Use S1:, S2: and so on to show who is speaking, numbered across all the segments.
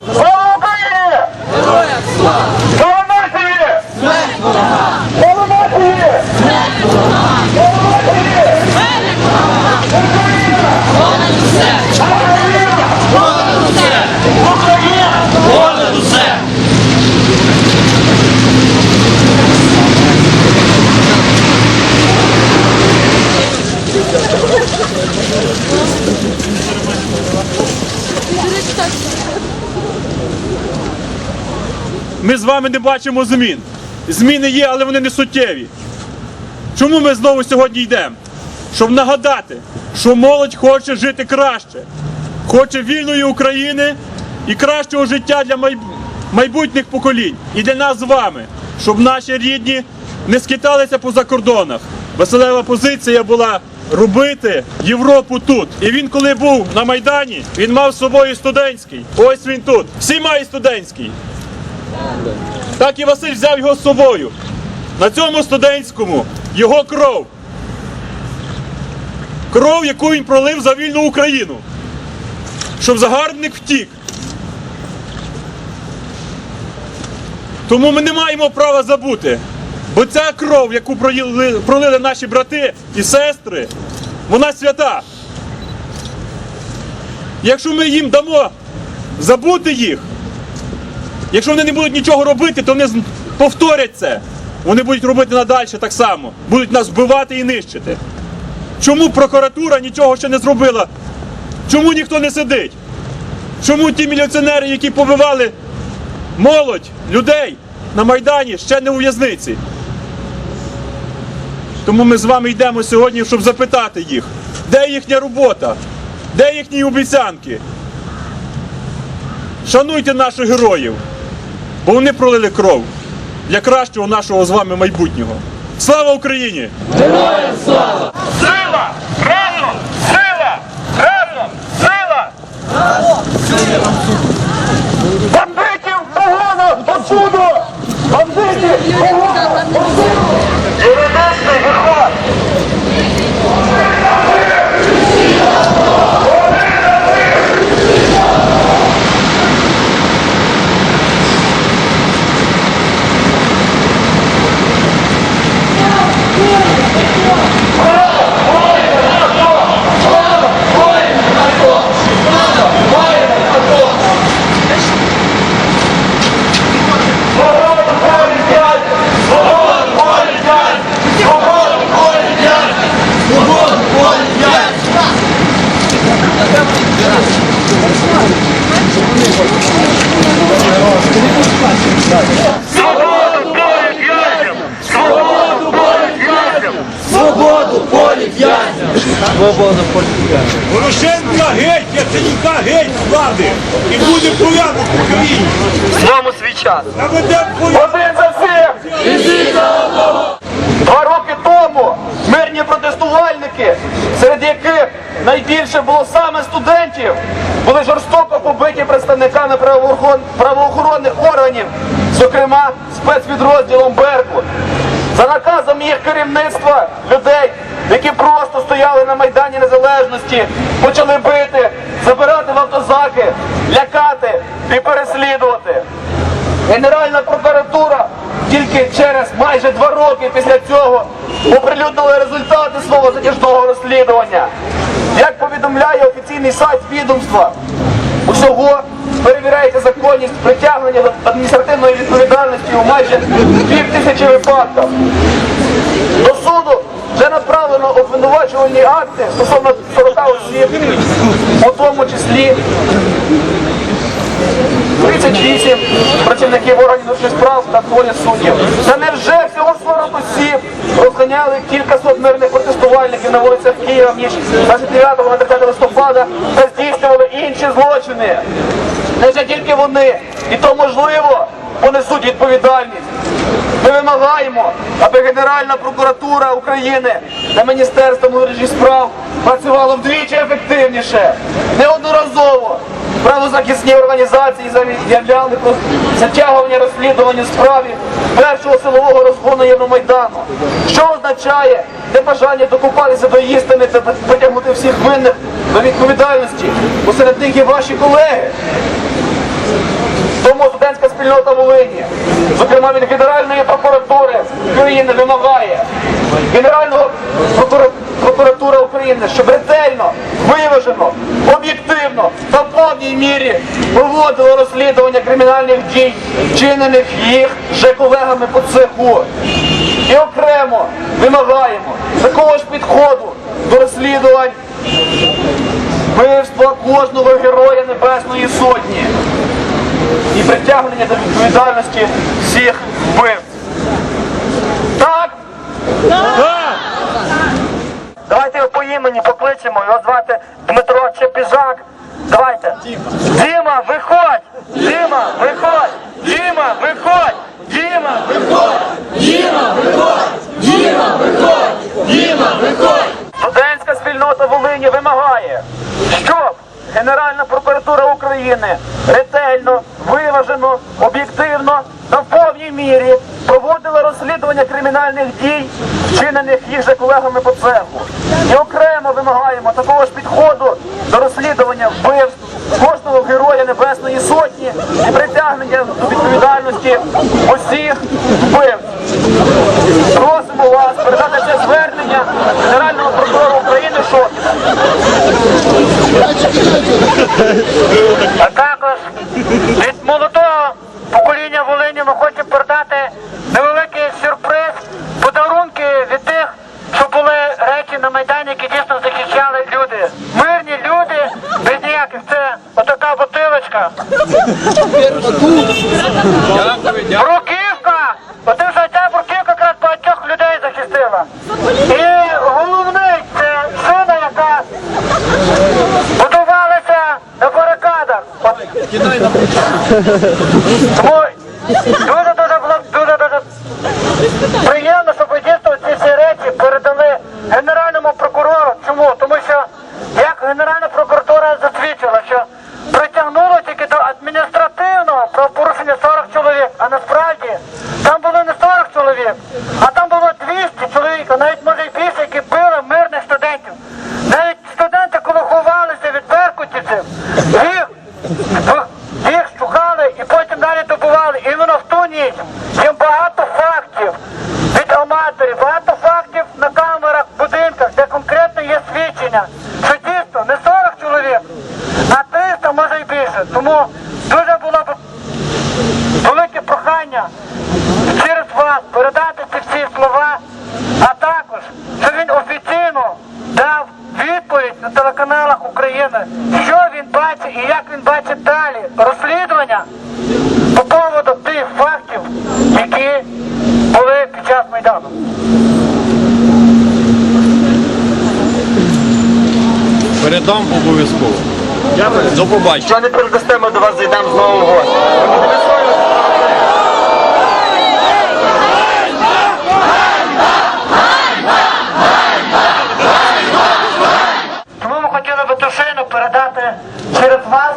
S1: Oh! Вами не бачимо змін. Зміни є, але вони не суттєві. Чому ми знову сьогодні йдемо? Щоб нагадати, що молодь хоче жити краще, хоче вільної України і кращого життя для майб- майбутніх поколінь і для нас з вами, щоб наші рідні не скиталися по закордонах. Веселева позиція була робити Європу тут. І він, коли був на Майдані, він мав з собою студентський. Ось він тут. Всі мають студентський. Так і Василь взяв його з собою. На цьому студентському його кров. Кров, яку він пролив за вільну Україну. Щоб загарбник втік. Тому ми не маємо права забути. Бо ця кров, яку пролили, пролили наші брати і сестри, вона свята. Якщо ми їм дамо забути їх, Якщо вони не будуть нічого робити, то вони повторять це. Вони будуть робити надалі так само. Будуть нас вбивати і нищити. Чому прокуратура нічого ще не зробила? Чому ніхто не сидить? Чому ті міліціонери, які побивали молодь, людей на Майдані, ще не у в'язниці? Тому ми з вами йдемо сьогодні, щоб запитати їх, де їхня робота, де їхні обіцянки. Шануйте наших героїв, бо вони пролили кров для кращого нашого з вами майбутнього. Слава Україні!
S2: Сила! Разом! Сила! Разом! Сила! Бандитів погано! Посуду! Бандитів погано! Посуду! Юридичний виход! Свободу полі в'язням! Свободу полі в'язням!
S3: Свободу полі в'язням!
S1: Порошенка геть, Яценюка геть з влади! І буде порядок в Україні!
S2: Знову свій час!
S1: Наведемо порядок!
S2: Один за всіх! Два роки тому мирні протестувальники, серед яких найбільше було саме студентів, були жорстоко побиті представниками правоохоронних органів, зокрема спецпідрозділом Беркут. За наказом їх керівництва людей, які просто стояли на Майдані Незалежності, почали бити, забирати в автозаки, лякати і переслідувати. Генеральна прокуратура тільки через майже два роки після цього оприлюднила результати свого затяжного розслідування. Як повідомляє офіційний сайт відомства, усього перевіряється законність притягнення до адміністративної відповідальності у майже пів тисячі випадків. До суду вже направлено обвинувачувальні акти стосовно 40 осіб, у тому числі 38 працівників органів справ та двоє суддів. Та невже всього 40 осіб розганяли кількасот мирних протестувальників на вулицях Києва ніч 29 на 30 листопада та здійснювали інші злочини? Невже тільки вони? І то можливо понесуть відповідальність. Ми вимагаємо, аби Генеральна прокуратура України та Міністерство внутрішніх справ працювало вдвічі ефективніше, неодноразово. Правозахисні організації заявляли про затягування розслідування справі першого силового розгону Євромайдану. Що означає небажання докупатися до істини та притягнути всіх винних до відповідальності, бо серед них є ваші колеги.
S4: Спільнота Волині, зокрема від Генеральної прокуратури України вимагає Генерального прокура- прокуратури України, щоб ретельно, виважено, об'єктивно та в повній мірі проводило розслідування кримінальних дій, вчинених їх же колегами по цеху. І окремо вимагаємо такого ж підходу до розслідувань вбивства кожного героя Небесної Сотні і притягнення до відповідальності всіх вбивць. Так,
S5: Так!
S4: давайте його по імені покличемо. Його звати Дмитро Чепіжак. Давайте. Діма, виходь! Діма, виходь! Діма, виходь! Діма, виходь! Студентська спільнота Волині вимагає, щоб Генеральна прокуратура України ретельно, виважено, об'єктивно та в повній мірі проводила розслідування кримінальних дій, вчинених їх же колегами по цеху. І окремо вимагаємо такого ж підходу до розслідування вбивств кожного героя Небесної Сотні і притягнення до відповідальності усіх вбивств. Просимо вас передати це звернення Генерального прокурора України Шокіна. А також від молодого покоління Волині ми хочемо передати невеликий сюрприз, подарунки від тих, що були речі на Майдані, які дійсно захищали люди. Мирні люди, без ніяких. Це отака бутилочка. Тому дуже-дуже було дуже-дуже приємно, щоб ви дійсно ці всі речі передали Генеральному прокурору. Чому? Тому що як Генеральна прокуратура засвідчила, що притягнуло тільки до адміністративного правопорушення 40 чоловік, а насправді там було не 40 чоловік, а там було 200 чоловік, а навіть може і більше, які били мирних студентів. Навіть студенти, коли ховалися від беркутівців, їх, їх шукали і потім далі добували. Іменно в ту ніч їм багато фактів від аматорів, багато фактів на камерах, в будинках, де конкретно є свідчення, що дійсно не 40 чоловік, а 300, може і більше. Тому дуже було б велике прохання через вас передати ці всі слова, а також, що він офіційно дав відповідь на телеканалах України, що він бачить і як він бачить далі розслідування по поводу тих фактів, які були під час Майдану.
S3: Передам обов'язково. До побачення.
S4: Що не передасте, ми до вас зайдемо знову в гості. Тому ми хотіли би ту шину передати через вас,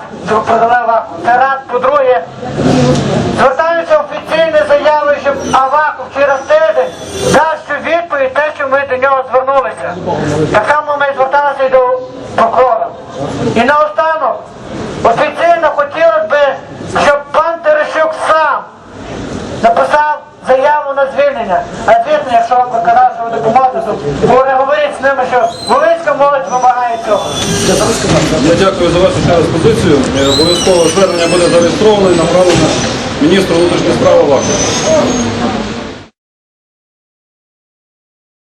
S4: передали. Це раз, по-друге, звертаюся офіційною заявою, щоб Аваков через тиждень дасть відповідь те, що ми до нього звернулися. Так само ми зверталися і до прокурора. І наостанок, офіційно хотілося б, щоб пан Терещук сам написав заяву на звільнення. А звісно, якщо вам виконав, що ви допоможете, то переговоріть з ними, що Волинська молодь вимагає цього.
S6: Я дякую за вашу ще раз позицію. Е, Обов'язково звернення буде зареєстровано і направлено міністру внутрішніх справ Авакову.